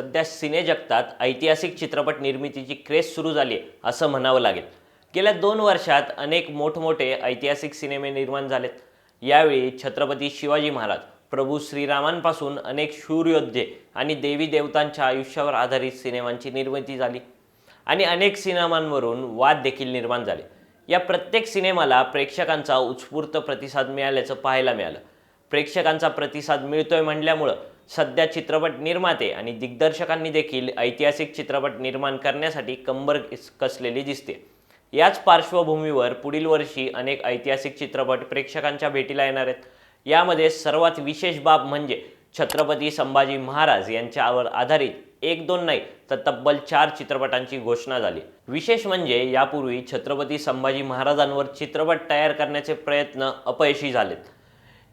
सध्या सिने जगतात ऐतिहासिक चित्रपट निर्मितीची क्रेज सुरू झाली आहे असं म्हणावं लागेल. गेल्या दोन वर्षात अनेक मोठमोठे ऐतिहासिक सिनेमे निर्माण झालेत. यावेळी छत्रपती शिवाजी महाराज प्रभू श्रीरामांपासून अनेक शूरयोद्धे आणि देवी देवतांच्या आयुष्यावर आधारित सिनेमांची निर्मिती झाली आणि अनेक सिनेमांवरून वाद देखील निर्माण झाले. या प्रत्येक सिनेमाला प्रेक्षकांचा उत्स्फूर्त प्रतिसाद मिळाल्याचं पाहायला मिळालं. प्रेक्षकांचा प्रतिसाद मिळतोय म्हणल्यामुळं सध्या चित्रपट निर्माते आणि दिग्दर्शकांनी देखील ऐतिहासिक चित्रपट निर्माण करण्यासाठी कंबर कसलेली दिसते. याच पार्श्वभूमीवर पुढील वर्षी अनेक ऐतिहासिक चित्रपट प्रेक्षकांच्या भेटीला येणार आहेत. यामध्ये सर्वात विशेष बाब म्हणजे छत्रपती संभाजी महाराज यांच्यावर आधारित एक दोन नाही तर तब्बल चार चित्रपटांची घोषणा झाली. विशेष म्हणजे यापूर्वी छत्रपती संभाजी महाराजांवर चित्रपट तयार करण्याचे प्रयत्न अपयशी झालेत.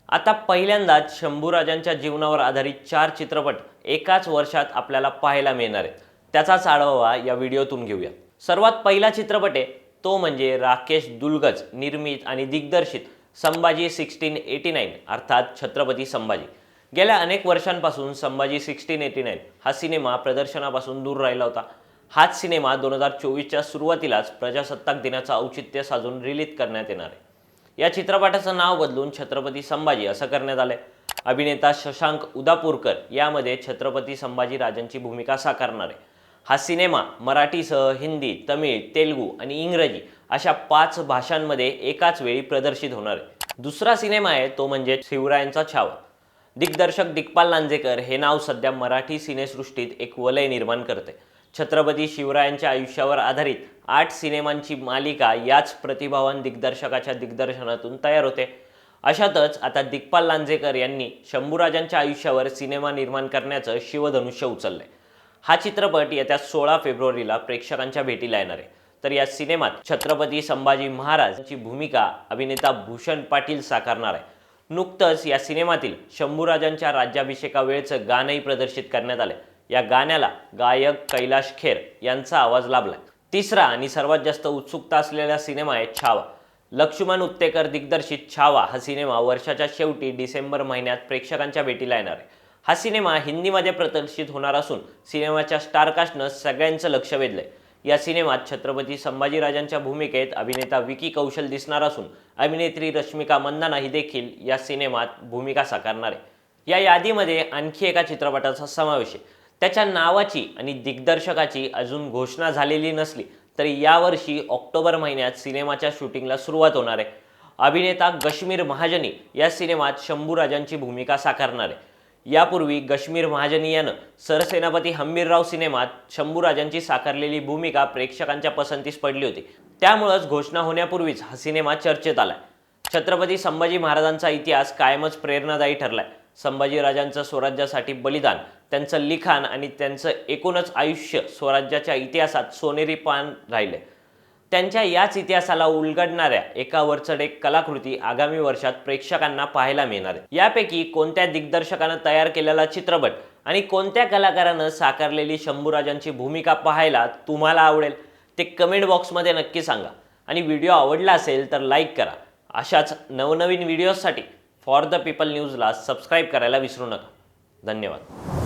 आता पहिल्यांदाच शंभूराजांच्या जीवनावर आधारित चार चित्रपट एकाच वर्षात आपल्याला पाहायला मिळणार आहेत. त्याचाच आढावा या व्हिडिओतून घेऊया. सर्वात पहिला चित्रपट आहे तो म्हणजे राकेश दुलगज निर्मित आणि दिग्दर्शित संभाजी सिक्स्टीन एटी नाईन अर्थात छत्रपती संभाजी. गेल्या अनेक वर्षांपासून संभाजी सिक्स्टीन एटी नाईन हा सिनेमा प्रदर्शनापासून दूर राहिला होता. हाच सिनेमा दोन हजार चोवीसच्या सुरुवातीलाच प्रजासत्ताक दिनाचं औचित्य साधून रिलीज करण्यात येणार आहे. या चित्रपटाचं नाव बदलून छत्रपती संभाजी असं करण्यात आलंय. अभिनेता शशांक उदापूरकर यामध्ये छत्रपती संभाजी राजांची भूमिका साकारणार आहे. हा सिनेमा मराठीसह हिंदी तमिळ तेलुगू आणि इंग्रजी अशा पाच भाषांमध्ये एकाच वेळी प्रदर्शित होणार आहे. दुसरा सिनेमा आहे तो म्हणजे शिवरायांचा छावा. दिग्दर्शक दिग्पाल लांजेकर हे नाव सध्या मराठी सिनेसृष्टीत एक वलय निर्माण करते छत्रपती शिवरायांच्या आयुष्यावर आधारित आठ सिनेमांची मालिका याच प्रतिभावान दिग्दर्शकाच्या दिग्दर्शनातून तयार होते. अशातच आता दिग्पाल लांजेकर यांनी शंभूराजांच्या आयुष्यावर सिनेमा निर्माण करण्याचं शिवधनुष्य उचललंय. हा चित्रपट येत्या सोळा फेब्रुवारीला प्रेक्षकांच्या भेटीला येणार आहे. तर या सिनेमात छत्रपती संभाजी महाराज यांची भूमिका अभिनेता भूषण पाटील साकारणार आहे. नुकतंच या सिनेमातील शंभूराजांच्या राज्याभिषेकावेळचं गाणंही प्रदर्शित करण्यात आलं या गाण्याला गायक कैलाश खेर यांचा आवाज लाभलाय. तिसरा आणि सर्वात जास्त उत्सुकता असलेला सिनेमा आहे छावा. लक्ष्मण उत्तेकर दिग्दर्शित छावा हा सिनेमा वर्षाच्या शेवटी डिसेंबर महिन्यात प्रेक्षकांच्या भेटीला येणार आहे. हा सिनेमा हिंदीमध्ये प्रदर्शित होणार असून सिनेमाच्या स्टारकास्टनं सगळ्यांचं लक्ष वेधलंय. या सिनेमात छत्रपती संभाजीराजांच्या भूमिकेत अभिनेता विकी कौशल दिसणार असून अभिनेत्री रश्मिका मंदाना ही देखील या सिनेमात भूमिका साकारणार आहे. या यादीमध्ये आणखी एका चित्रपटाचा समावेश आहे. त्याच्या नावाची आणि दिग्दर्शकाची अजून घोषणा झालेली नसली तरी यावर्षी ऑक्टोबर महिन्यात सिनेमाच्या शूटिंगला सुरुवात होणार आहे. अभिनेता गश्मीर महाजनी या सिनेमात शंभूराजांची भूमिका साकारणार आहे. यापूर्वी गश्मीर महाजनी यानं सरसेनापती हंबीरराव सिनेमात शंभूराजांची साकारलेली भूमिका प्रेक्षकांच्या पसंतीस पडली होती. त्यामुळंच घोषणा होण्यापूर्वीच हा सिनेमा चर्चेत आलाय. छत्रपती संभाजी महाराजांचा इतिहास कायमच प्रेरणादायी ठरलाय. संभाजीराजांचं स्वराज्यासाठी बलिदान त्यांचं लिखाण आणि त्यांचं एकूणच आयुष्य स्वराज्याच्या इतिहासात सोनेरी पान राहिले. त्यांच्या याच इतिहासाला उलगडणाऱ्या एका वरचढ एक कलाकृती आगामी वर्षात प्रेक्षकांना पाहायला मिळणार आहे. यापैकी कोणत्या दिग्दर्शकानं तयार केलेला चित्रपट आणि कोणत्या कलाकारानं साकारलेली शंभूराजांची भूमिका पाहायला तुम्हाला आवडेल ते कमेंट बॉक्समध्ये नक्की सांगा. आणि व्हिडिओ आवडला असेल तर लाईक करा. अशाच नवनवीन व्हिडिओजसाठी फॉर द पीपल न्यूजला सबस्क्राईब करायला विसरू नका. धन्यवाद.